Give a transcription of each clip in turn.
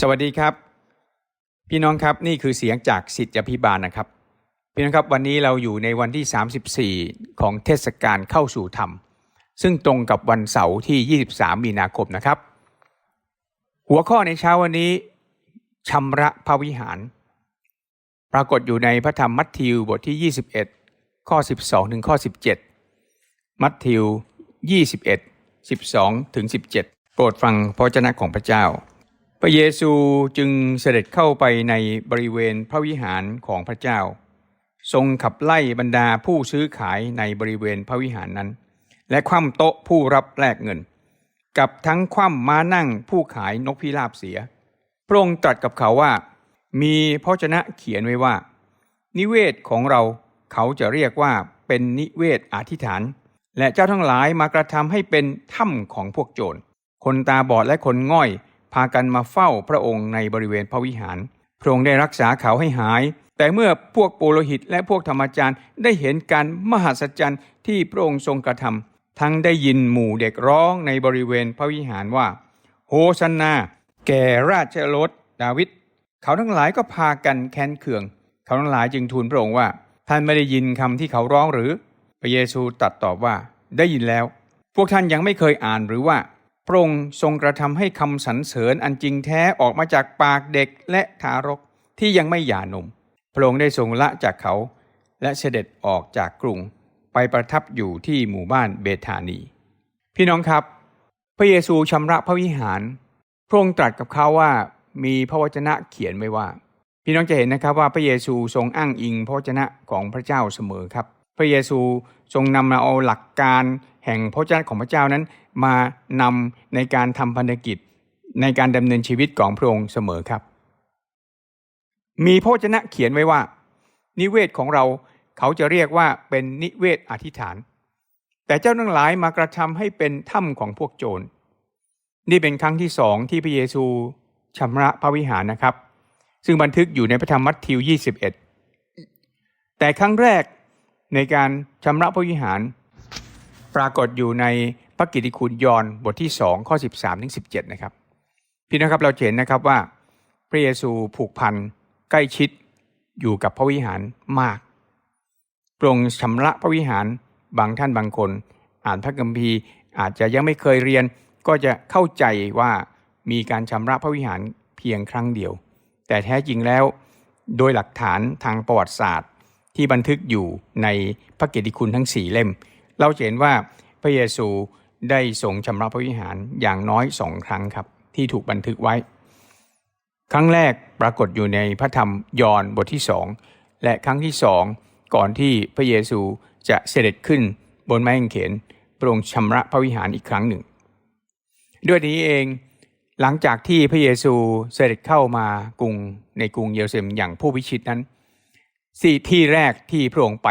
สวัสดีครับ พี่น้องครับนี่คือเสียงจากสิทธิพิบาลนะครับ พี่น้องครับวันนี้เราอยู่ในวันที่ 34 ของเทศกาลเข้าสู่ธรรม ซึ่งตรงกับวันเสาร์ที่ 23 มีนาคมนะครับ หัวข้อในเช้าวันนี้ชำระพระวิหาร ปรากฏอยู่ในพระธรรมมัทธิวบทที่ 21 ข้อ 12 ถึงข้อ 17 มัทธิว 21 12 ถึง 17 โปรดฟังพระวจนะของพระเจ้า ระเยซูจึงเสด็จเข้าไปในบริเวณพระวิหารของพระเจ้า ทรงขับไล่บรรดาผู้ซื้อขายในบริเวณพระวิหารนั้น และคว่ำโต๊ะผู้รับแลกเงิน กับทั้งคว่ำม้านั่งผู้ขายนกพิราบเสีย พระองค์ตรัสกับเขาว่า มีพระชนะเขียนไว้ว่า นิเวศของเราเขาจะเรียกว่าเป็นนิเวศอธิษฐาน และเจ้าทั้งหลายมากระทำให้เป็นถ้ำของพวกโจรคนตาบอดและคนง่อยากันมาเฝ้าพระองค์ในบริเวณพระวิหาร พระองค์ได้รักษาเขาให้หาย แต่เมื่อพวกปุโรหิตและพวกธรรมจารย์ได้เห็นการมหัศจรรย์ที่พระองค์ทรงกระทำทั้งได้ยินหมู่เด็กร้องในบริเวณพระวิหารว่า โฮสันนา แก่ราชรถดาวิดเขาทั้งหลายก็พากันแค้นเคือง เขาทั้งหลายจึงทูลพระองค์ว่า ท่านไม่ได้ยินคำที่เขาร้องหรือ พระเยซูตรัสตอบว่าได้ยินแล้ว พวกท่านยังไม่เคยอ่านหรือว่า พระองค์ทรงกระทำให้คำสรรเสริญอันจริงแท้ออกมาจากปากเด็กและทารกที่ยังไม่หย่านม พระองค์ได้ทรงละจากเขา และเสด็จออกจากกรุงไปประทับอยู่ที่หมู่บ้านเบธานี พี่น้องครับ พระเยซูชำระพระวิหาร พระองค์ตรัสกับเขาว่ามีพระวจนะเขียนไว้ว่า พี่น้องจะเห็นนะครับว่าพระเยซูทรงอ้างอิงพระวจนะของพระเจ้าเสมอครับ พระเยซู ทรงนำมาเอาหลักการแห่งพระวจนะของพระเจ้านั้น มานำในการทำพันธกิจในการดำเนินชีวิตของพระองค์เสมอครับ มีพระวจนะเขียนไว้ว่า นิเวศของเราเขาจะเรียกว่าเป็นนิเวศอธิษฐาน แต่เจ้าทั้งหลายมากระทำให้เป็นถ้ำของพวกโจร นี่เป็นครั้งที่สองที่พระเยซูชำระพระวิหารนะครับ ซึ่งบันทึกอยู่ในพระธรรมมัทธิว 21 แต่ครั้งแรก ในการชำระพระวิหาร ปรากฏอยู่ในพระกิติคุณยอห์นบทที่ 2 ข้อ 13ถึง17 นะครับ พี่นะครับเราเห็นนะครับว่าพระเยซูผูกพันใกล้ชิดอยู่กับพระวิหารมากปรงชำระพระวิหารบางท่านบางคน อ่านพระคัมภีร์อาจจะยังไม่เคยเรียน ก็จะเข้าใจว่ามีการชำระพระวิหารเพียงครั้งเดียว แต่แท้จริงแล้ว โดยหลักฐานทางประวัติศาสตร์ ที่บันทึกอยู่ในพระเกียรติคุณทั้งสี่เล่ม เราเห็นว่าพระเยซูได้ทรงชำระพระวิหารอย่างน้อยสองครั้งครับที่ถูกบันทึกไว้ ครั้งแรกปรากฏอยู่ในพระธรรมยอห์นบทที่สองและครั้งที่สองก่อนที่พระเยซูจะเสด็จขึ้นบนไม้กางเขนพระองค์ชำระพระวิหารอีกครั้งหนึ่ง ด้วยนี้เองหลังจากที่พระเยซูเสด็จเข้ามากรุงในกรุงเยรูซาเล็มอย่างผู้วิชิตนั้น สี่ที่แรกที่พระองค์ไป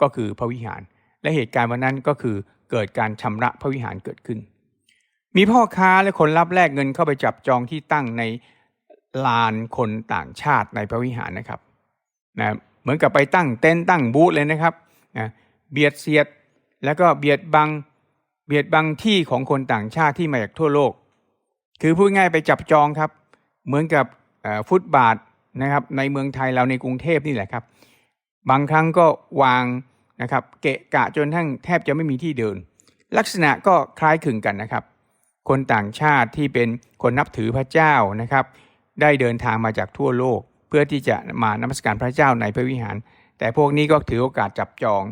ก็คือพระวิหาร และเหตุการณ์วันนั้นก็คือเกิดการชำระพระวิหารเกิดขึ้น มีพ่อค้าและคนรับแลกเงินเข้าไปจับจองที่ตั้งในลานคนต่างชาติในพระวิหารนะครับนะเหมือนกับไปตั้งเต็นท์ตั้งบูธเลยนะครับนะเบียดเสียดแล้วก็เบียดบังเบียดบังที่ของคนต่างชาติที่มาจากทั่วโลก คือพูดง่ายไปจับจองครับ เหมือนกับฟุตบาท นะครับในเมืองไทยเราในกรุงเทพนี่แหละครับ บางครั้งก็วางนะครับเกะกะจนทั้งแทบจะไม่มีที่เดิน ลักษณะก็คล้ายคลึงกันนะครับ คนต่างชาติที่เป็นคนนับถือพระเจ้านะครับ ได้เดินทางมาจากทั่วโลก เพื่อที่จะมานมัสการพระเจ้าในพระวิหาร แต่พวกนี้ก็ถือโอกาสจับจอง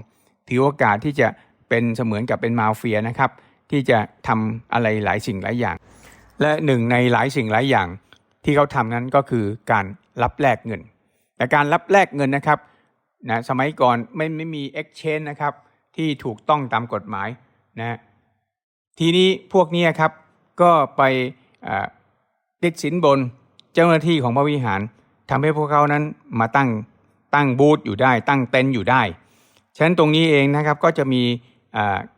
ถือโอกาสที่จะเป็นเสมือนกับเป็นมาเฟียนะครับ ที่จะทำอะไรหลายสิ่งหลายอย่าง และหนึ่งในหลายสิ่งหลายอย่างที่เขาทำนั้นก็คือการ รับแลกเงิน แต่การรับแลกเงินนะครับนะสมัยก่อนไม่ไม่มี exchange นะครับที่ถูกต้องตามกฎหมายนะทีนี้พวกนี้ครับก็ไปติดสินบนเจ้าหน้าที่ของพระวิหารทำให้พวกเขานั้นมาตั้งตั้งบูธอยู่ได้ ตั้งเต็นท์อยู่ได้ ฉะนั้นตรงนี้เองนะครับก็จะมี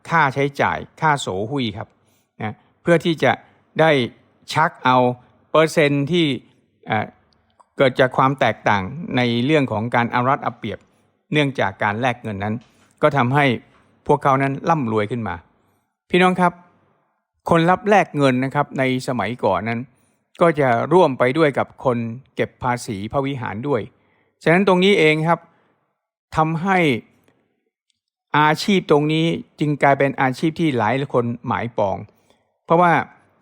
ค่าใช้จ่ายค่าโสหุยครับนะเพื่อที่จะได้ชักเอาเปอร์เซ็นต์ที่ เกิดจากความแตกต่างในเรื่องของการอารัดเอาเปรียบ เนื่องจากการแลกเงินนั้น ก็ทำให้พวกเขานั้นร่ำรวยขึ้นมา พี่น้องครับ คนรับแลกเงินนะครับในสมัยก่อนนั้น ก็จะร่วมไปด้วยกับคนเก็บภาษีพระวิหารด้วย ฉะนั้นตรงนี้เองครับทำให้อาชีพตรงนี้จึงกลายเป็นอาชีพที่หลายคนหมายปอง เพราะว่า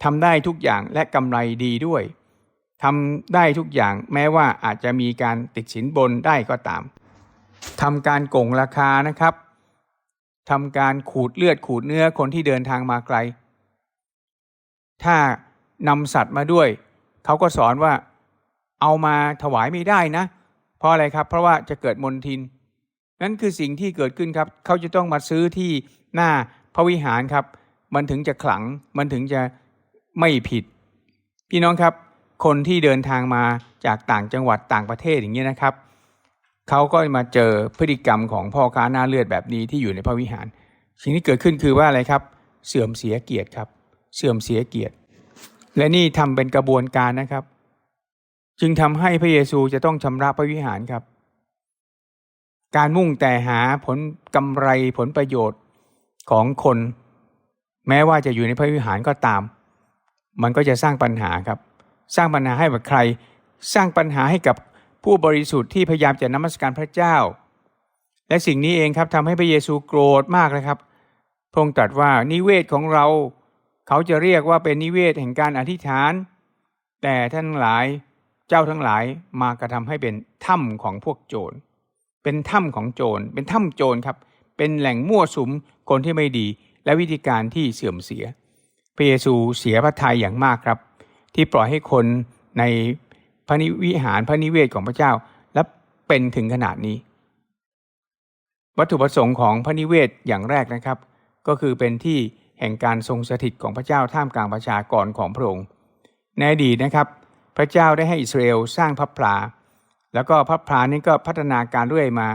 ทำได้ทุกอย่างและกำไรดีด้วย ทำได้ทุกอย่างแม้ว่าอาจจะมีการติดสินบนได้ก็ตามทำการโกงราคานะครับทำการขูดเลือดขูดเนื้อคนที่เดินทางมาไกล ถ้านำสัตว์มาด้วย เขาก็สอนว่าเอามาถวายไม่ได้นะ เพราะอะไรครับ เพราะว่าจะเกิดมนทิน นั่นคือสิ่งที่เกิดขึ้นครับ เขาจะต้องมาซื้อที่หน้าพระวิหารครับ มันถึงจะขลัง มันถึงจะไม่ผิด พี่น้องครับ คนที่เดินทางมาจากต่างจังหวัดต่างประเทศอย่างนี้ยนะครับเขาก็มาเจอพฤติกรรมของพ่อค้าหน้าเลือดแบบนี้ที่อยู่ในพระวิหาร สิ่งที่เกิดขึ้นคือว่าอะไรครับ เสื่อมเสียเกียรติครับ เสื่อมเสียเกียรติ และนี่ทำเป็นกระบวนการนะครับ จึงทำให้พระเยซูจะต้องชำระพระวิหารครับ การมุ่งแต่หาผลกำไรผลประโยชน์ของคน แม้ว่าจะอยู่ในพระวิหารก็ตาม มันก็จะสร้างปัญหาครับ สร้างปัญหาให้กับใคร สร้างปัญหาให้กับผู้บริสุทธิ์ที่พยายามจะนมัสการพระเจ้า และสิ่งนี้เองครับทำให้พระเยซูโกรธมากเลยครับพระองค์ตรัสว่านิเวศของเรา เขาจะเรียกว่าเป็นนิเวศแห่งการอธิษฐาน แต่ท่านหลายเจ้าทั้งหลายมากระทำให้เป็นถ้ำของพวกโจร เป็นถ้ำของโจร เป็นถ้ำโจรครับ เป็นแหล่งมั่วสุมคนที่ไม่ดี และวิธีการที่เสื่อมเสีย พระเยซูเสียพระทัยอย่างมากครับ ที่ปล่อยให้คนในพระนิวิหารพระนิเวศของพระเจ้า และเป็นถึงขนาดนี้ วัตถุประสงค์ของพระนิเวศอย่างแรกนะครับ ก็คือเป็นที่แห่งการทรงสถิตของพระเจ้าท่ามกลางประชากรของพระองค์ในอดีตนะครับ พระเจ้าได้ให้อิสราเอลสร้างพระพลา แล้วก็พระพลานี้ก็พัฒนาการเรื่อยมา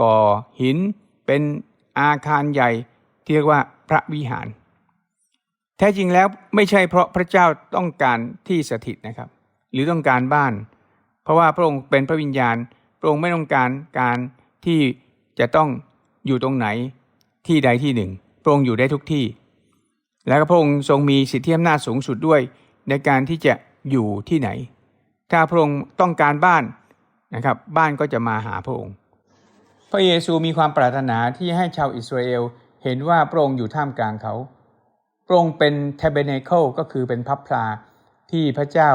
ก่อหินเป็นอาคารใหญ่ที่เรียกว่าพระวิหาร แท้จริงแล้วไม่ใช่เพราะพระเจ้าต้องการที่สถิตนะครับ หรือต้องการบ้าน เพราะว่าพระองค์เป็นพระวิญญาณ พระองค์ไม่ต้องการการที่จะต้องอยู่ตรงไหนที่ใดที่หนึ่ง พระองค์อยู่ได้ทุกที่ แล้วก็พระองค์ทรงมีสิทธิอำนาจสูงสุดด้วยในการที่จะอยู่ที่ไหน ถ้าพระองค์ต้องการบ้านนะครับ บ้านก็จะมาหาพระองค์ พระเยซูมีความปรารถนาที่ให้ชาวอิสราเอลเห็นว่าพระองค์อยู่ท่ามกลางเขา พระองค์เป็น tabernacle ก็คือเป็นพับพลาที่พระเจ้า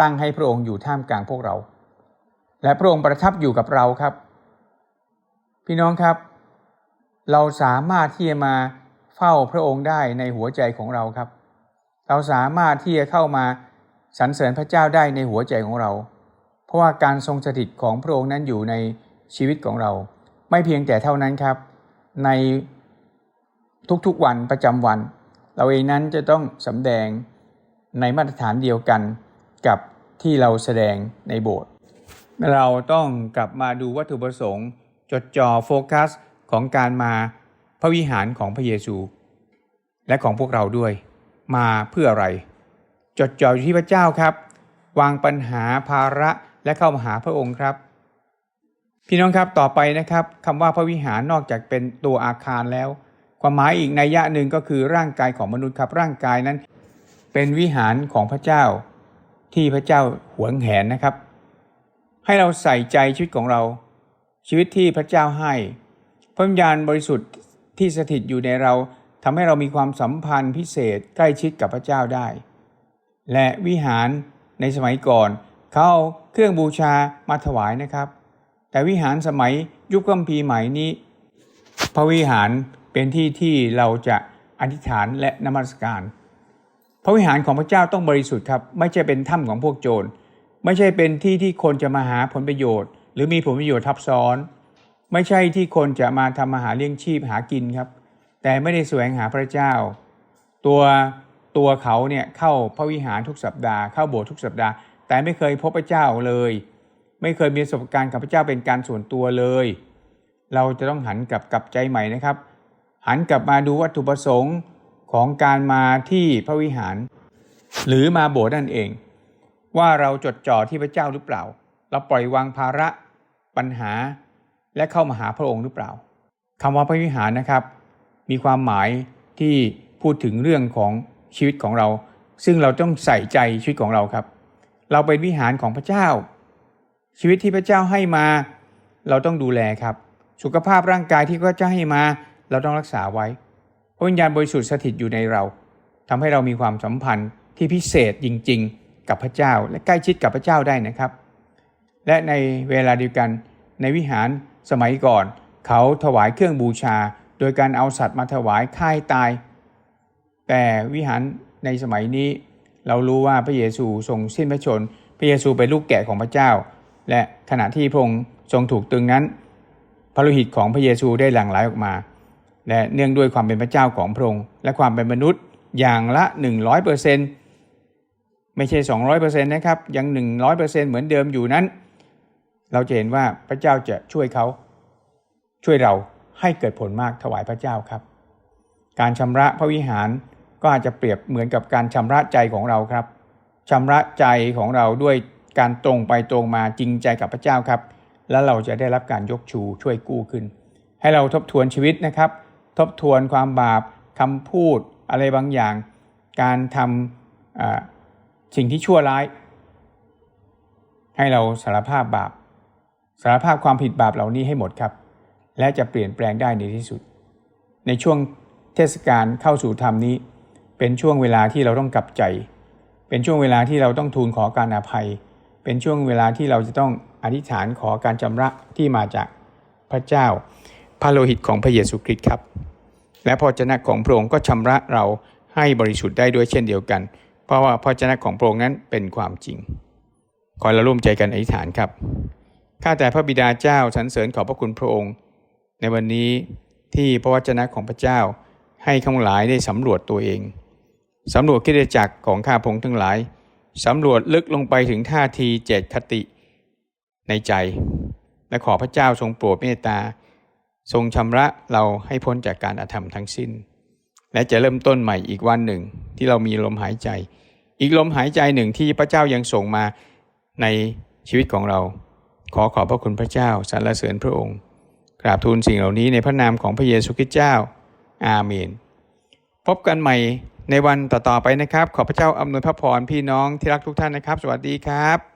ตั้งให้พระองค์อยู่ท่ามกลางพวกเรา และพระองค์ประทับอยู่กับเราครับ พี่น้องครับ เราสามารถที่จะมาเฝ้าพระองค์ได้ในหัวใจของเราครับ เราสามารถที่จะเข้ามาสรรเสริญพระเจ้าได้ในหัวใจของเรา เพราะว่าการทรงสถิตของพระองค์นั้นอยู่ในชีวิตของเรา ไม่เพียงแต่เท่านั้นครับ ในทุกๆวันประจำวัน เราเองนั้นจะต้องสำแดงในมาตรฐานเดียวกันกับที่เราแสดงในโบสถ์เราต้องกลับมาดูวัตถุประสงค์ จดจ่อโฟกัสของการมาพระวิหารของพระเยซู และของพวกเราด้วย มาเพื่ออะไร จดจ่ออยู่ที่พระเจ้าครับ วางปัญหาภาระและเข้ามาหาพระองค์ครับ พี่น้องครับต่อไปนะครับคำว่าพระวิหารนอกจากเป็นตัวอาคารแล้ว ความหมายอีกนัยยะหนึ่งก็คือร่างกายของมนุษย์ครับร่างกายนั้น เป็นวิหารของพระเจ้าที่พระเจ้าหวงแหนนะครับ ให้เราใส่ใจชีวิตของเรา ชีวิตที่พระเจ้าให้พระวิญญาณบริสุทธิ์ที่สถิตอยู่ในเราทำให้เรามีความสัมพันธ์พิเศษใกล้ชิดกับพระเจ้าได้ และวิหารในสมัยก่อน เขาเอาเครื่องบูชามาถวายนะครับ แต่วิหารสมัยยุคกัมพีใหม่นี้ พระวิหาร เป็นที่ที่เราจะอธิษฐานและนมัสการ พระวิหารของพระเจ้าต้องบริสุทธิ์ครับ ไม่ใช่เป็นถ้ำของพวกโจร ไม่ใช่เป็นที่ที่คนจะมาหาผลประโยชน์ หรือมีผลประโยชน์ทับซ้อน ไม่ใช่ที่คนจะมาทำมาหาเลี้ยงชีพหากินครับ แต่ไม่ได้แสวงหาพระเจ้า ตัวตัวเขาเนี่ยเข้าพระวิหารทุกสัปดาห์เข้าโบสถ์ทุกสัปดาห์ แต่ไม่เคยพบพระเจ้าเลย ไม่เคยมีประสบการณ์กับพระเจ้าเป็นการส่วนตัวเลย เราจะต้องหันกลับกับใจใหม่นะครับ หันกลับมาดูวัตถุประสงค์ของการมาที่พระวิหาร หรือมาโบสถ์นั่นเอง ว่าเราจดจ่อที่พระเจ้าหรือเปล่า เราปล่อยวางภาระปัญหาและเข้ามาหาพระองค์หรือเปล่าคำว่าพระวิหารนะครับ มีความหมายที่พูดถึงเรื่องของชีวิตของเรา ซึ่งเราต้องใส่ใจชีวิตของเราครับ เราเป็นวิหารของพระเจ้า ชีวิตที่พระเจ้าให้มา เราต้องดูแลครับ สุขภาพร่างกายที่พระเจ้าให้มา เราต้องรักษาไว้พระวิญญาณบริสุทธิ์สถิตอยู่ในเราทำให้เรามีความสัมพันธ์ที่พิเศษจริง ๆ กับพระเจ้าและใกล้ชิดกับพระเจ้าได้นะครับ และในเวลาเดียวกันในวิหารสมัยก่อน เขาถวายเครื่องบูชา โดยการเอาสัตว์มาถวายค่ายตาย แต่วิหารในสมัยนี้เรารู้ว่าพระเยซูทรงสิ้นพระชนม์พระเยซูเป็นลูกแกะของพระเจ้า และขณะที่พระองค์ทรงถูกตรึงนั้น พระโลหิตของพระเยซูได้หลั่งไหลออกมา และเนื่องด้วยความเป็นพระเจ้าของพระองค์และความเป็นมนุษย์อย่างละ 100%ไม่ใช่ 200%นะครับยัง 100%เหมือนเดิมอยู่นั้น เราจะเห็นว่าพระเจ้าจะช่วยเขาช่วยเราให้เกิดผลมากถวายพระเจ้าครับ การชำระพระวิหารก็อาจจะเปรียบเหมือนกับการชำระใจของเราครับชำระใจของเราด้วยการตรงไปตรงมาจริงใจกับพระเจ้าครับ แล้วเราจะได้รับการยกชูช่วยกู้ขึ้น ให้เราทบทวนชีวิตนะครับ ทบทวนความบาปคำพูดอะไรบางอย่าง การทำสิ่งที่ชั่วร้าย ให้เราสารภาพบาป สารภาพความผิดบาปเหล่านี้ให้หมดครับ และจะเปลี่ยนแปลงได้ในที่สุด ในช่วงเทศกาลเข้าสู่ธรรมนี้ เป็นช่วงเวลาที่เราต้องกลับใจ เป็นช่วงเวลาที่เราต้องทูลขอการอภัย เป็นช่วงเวลาที่เราจะต้องอธิษฐานขอการชำระที่มาจากพระเจ้า พระโลหิตของพระเยซูคริสต์ครับ และพระเจ้าของพระองค์ก็ชำระเราให้บริสุทธิ์ได้ด้วยเช่นเดียวกัน เพราะว่าพระเจ้าของพระองค์นั้นเป็นความจริง ขอเราร่วมใจกันอธิษฐานครับ ข้าแต่พระบิดาเจ้าสรรเสริญขอบพระคุณพระองค์ ในวันนี้ที่พระวจนะของพระเจ้า ให้ข้างหลายได้สำรวจตัวเองสำรวจคิดจักรของข้าพงทั้งหลายสำรวจลึกลงไปถึงท่าทีเจตคติในใจ และขอพระเจ้าทรงโปรดเมตตา ทรงชำระเราให้พ้นจากการอาธรรมทั้งสิ้น และจะเริ่มต้นใหม่อีกวันหนึ่งที่เรามีลมหายใจ อีกลมหายใจหนึ่งที่พระเจ้ายังส่งมาในชีวิตของเรา ขอขอบพระคุณพระเจ้าสรรเสริญพระองค์ กราบทูลสิ่งเหล่านี้ในพระนามของพระเยซูคริสต์เจ้า อาเมน พบกันใหม่ในวันต่อๆไปนะครับ ขอพระเจ้าอำนวยพระพรพี่น้องที่รักทุกท่านนะครับ สวัสดีครับ